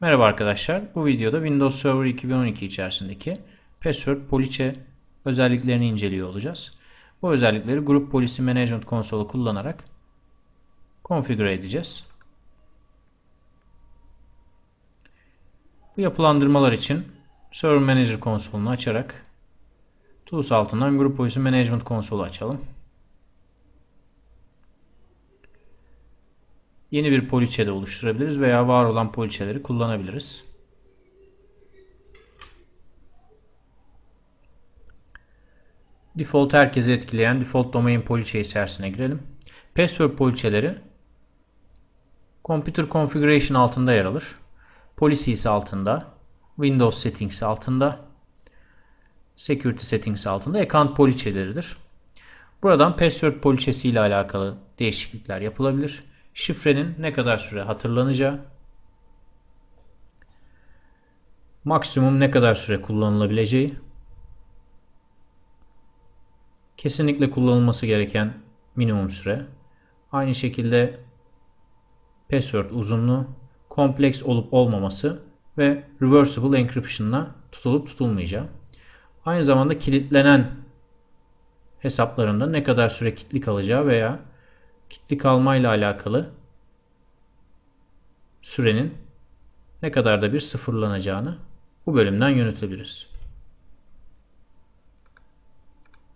Merhaba arkadaşlar. Bu videoda Windows Server 2012 içerisindeki Password Police özelliklerini inceliyor olacağız. Bu özellikleri Group Policy Management konsolu kullanarak konfigüre edeceğiz. Bu yapılandırmalar için Server Manager konsolunu açarak Tools altından Group Policy Management konsolu açalım. Yeni bir poliçe de oluşturabiliriz veya var olan poliçeleri kullanabiliriz. Default herkesi etkileyen default domain poliçe içerisine girelim. Password poliçeleri Computer Configuration altında yer alır. Policies altında, Windows Settings altında, Security Settings altında account poliçeleridir. Buradan password poliçesi ile alakalı değişiklikler yapılabilir şifrenin ne kadar süre hatırlanacağı, maksimum ne kadar süre kullanılabileceği, kesinlikle kullanılması gereken minimum süre, aynı şekilde password uzunluğu, kompleks olup olmaması ve reversible encryption'la tutulup tutulmayacağı. Aynı zamanda kilitlenen hesaplarında ne kadar süre kilitli kalacağı veya kilitli kalmayla alakalı sürenin ne kadar da bir sıfırlanacağını bu bölümden yönetebiliriz.